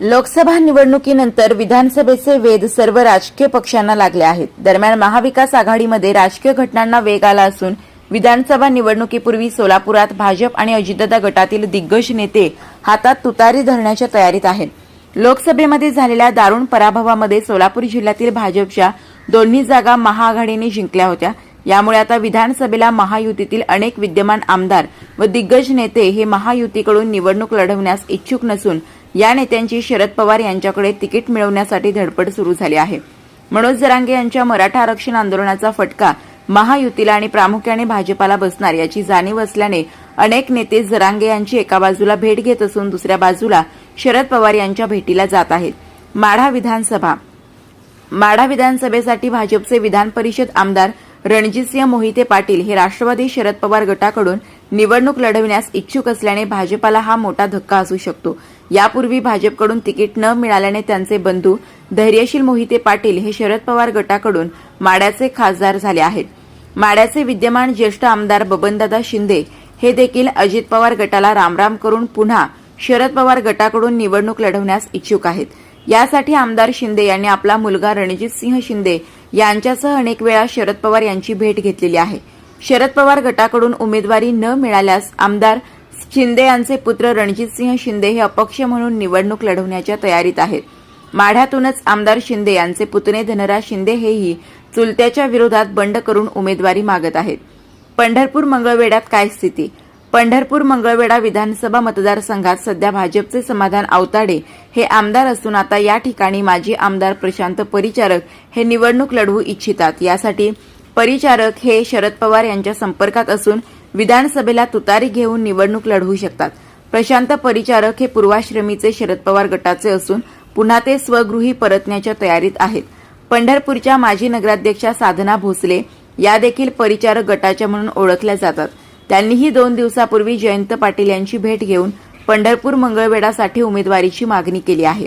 लोकसभा निवडणुकीनंतर विधानसभेचे वेध सर्व राजकीय पक्षांना लागले आहेत. दरम्यान महाविकास आघाडीमध्ये राजकीय घटनांना वेग आला असून विधानसभा निवडणुकीपूर्वी सोलापुरात भाजप आणि अजितदादा गटातील दिग्गज नेते हातात तुतारी धरण्याच्या तयारीत आहेत. लोकसभेमध्ये झालेल्या दारुण पराभवामध्ये सोलापूर जिल्ह्यातील भाजपच्या दोन्ही जागा महाआघाडीने जिंकल्या होत्या. यामुळे आता विधानसभेला महायुतीतील अनेक विद्यमान आमदार व दिग्गज नेते हे महायुतीकडून निवडणूक लढवण्यास इच्छुक नसून या नेत्यांची शरद पवार यांच्याकडे तिकीट मिळवण्यासाठी धडपड सुरू झाली आहे. मनोज जरांगे यांच्या मराठा आरक्षण आंदोलनाचा फटका महायुतीला आणि प्रामुख्याने भाजपाला बसणार याची जाणीव असल्याने अनेक नेते जरांगे यांची एका बाजूला भेट घेत असून दुसऱ्या बाजूला शरद पवार यांच्या भेटीला जात आहेत. माढा विधानसभा. माढा विधानसभेसाठी भाजपचे विधान परिषद आमदार रणजितसिंह मोहिते पाटील हे राष्ट्रवादी शरद पवार गटाकडून निवडणूक लढविण्यास इच्छुक असल्याने भाजपाला हा मोठा धक्का असू शकतो. यापूर्वी भाजपकडून तिकीट न मिळाल्याने त्यांचे बंधू धैर्यशील मोहिते पाटील हे शरद पवार गटाकडून माड्याचे खासदार झाले आहेत. माड्याचे विद्यमान ज्येष्ठ आमदार बबनदादा शिंदे हे देखील अजित पवार गटाला रामराम करून पुन्हा शरद पवार गटाकडून निवडणूक लढवण्यास इच्छुक आहेत. यासाठी आमदार शिंदे यांनी आपला मुलगा रणजितसिंह शिंदे यांच्यासह अनेक वेळा शरद पवार यांची भेट घेतलेली आहे. शरद पवार गटाकडून उमेदवारी न मिळाल्यास आमदार शिंदे यांचे पुत्र रणजितसिंह शिंदे हे अपक्ष म्हणून निवडणूक लढवण्याच्या तयारीत आहेत. माढ्यातूनच आमदार शिंदे यांचे पुतणे धनराज शिंदे हेही चुलत्याच्या विरोधात बंड करून उमेदवारी मागत आहेत. पंढरपूर मंगळवेढ्यात काय स्थिती? पंढरपूर मंगळवेढा विधानसभा मतदारसंघात सध्या भाजपचे समाधान आवताडे हे आमदार असून आता या ठिकाणी माजी आमदार प्रशांत परिचारक हे निवडणूक लढवू इच्छितात. यासाठी परिचारक हे शरद पवार यांच्या संपर्कात असून विधानसभेला तुतारी घेऊन निवडणूक लढवू शकतात. प्रशांत परिचारक हे पूर्वाश्रमीचे शरद पवार गटाचे असून पुन्हा ते स्वगृही परतण्याच्या तयारीत आहेत. पंढरपूरच्या माजी नगराध्यक्षा साधना भोसले या देखील परिचारक गटाच्या म्हणून ओळखल्या जातात. त्यांनीही दोन दिवसापूर्वी जयंत पाटील यांची भेट घेऊन पंढरपूर मंगळवेढासाठी उमेदवारीची मागणी केली आहे.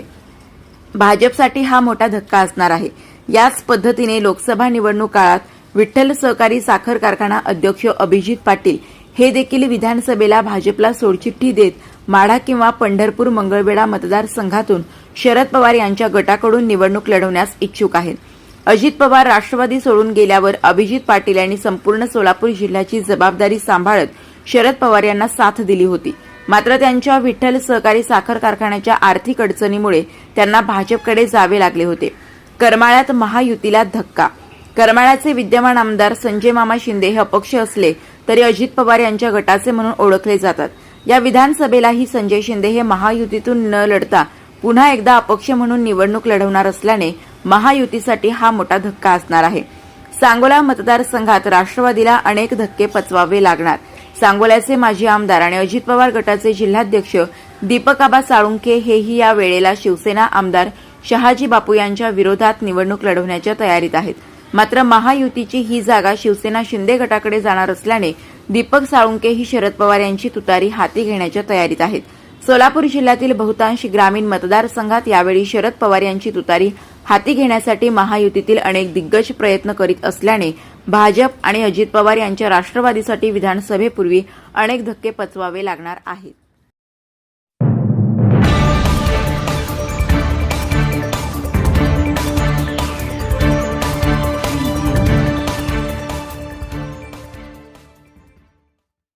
भाजपसाठी हा मोठा धक्का असणार आहे. याच पद्धतीने लोकसभा निवडणूक काळात विठ्ठल सहकारी साखर कारखाना अध्यक्ष अभिजित पाटील हे देखील विधानसभेला भाजपला सोडचिठ्ठी देत माढा किंवा पंढरपूर मंगळवेढा मतदारसंघातून शरद पवार यांच्या गटाकडून निवडणूक लढवण्यास इच्छुक आहेत. अजित पवार राष्ट्रवादी सोडून गेल्यावर अभिजित पाटील यांनी संपूर्ण सोलापूर जिल्ह्याची जबाबदारी सांभाळत शरद पवार यांना साथ दिली होती. मात्र त्यांच्या विठ्ठल सहकारी साखर कारखान्याच्या आर्थिक अडचणीमुळे त्यांना भाजपकडे जावे लागले होते. करमाळ्यात महायुतीला धक्का करमाळ्याचे विद्यमान आमदार संजय मामा शिंदे हे अपक्ष असले तरी अजित पवार यांच्या गटाचे म्हणून ओळखले जातात. या विधानसभेलाही संजय शिंदे हे महायुतीतून न लढता पुन्हा एकदा अपक्ष म्हणून निवडणूक लढवणार असल्याने महायुतीसाठी हा मोठा धक्का असणार आहे. सांगोला मतदारसंघात राष्ट्रवादीला अनेक धक्के पचवावे लागणार. सांगोल्याचे माजी आमदार आणि अजित पवार गटाचे जिल्हाध्यक्ष दीपक आबा साळुंखे हेही या वेळेला शिवसेना आमदार शहाजी बापू यांच्या विरोधात निवडणूक लढवण्याच्या तयारीत आहेत. मात्र महायुतीची ही जागा शिवसेना शिंदे गटाकडे जाणार असल्याने दीपक साळुंके ही शरद पवार यांची तुतारी हाती घेण्याच्या तयारीत आहेत. सोलापूर जिल्ह्यातील बहुतांश ग्रामीण मतदारसंघात यावेळी शरद पवार यांची तुतारी हाती घेण्यासाठी महायुतीतील अनेक दिग्गज प्रयत्न करीत असल्याने भाजप आणि अजित पवार यांच्या राष्ट्रवादीसाठी विधानसभेपूर्वी अनेक धक्के पचवावे लागणार आहेत.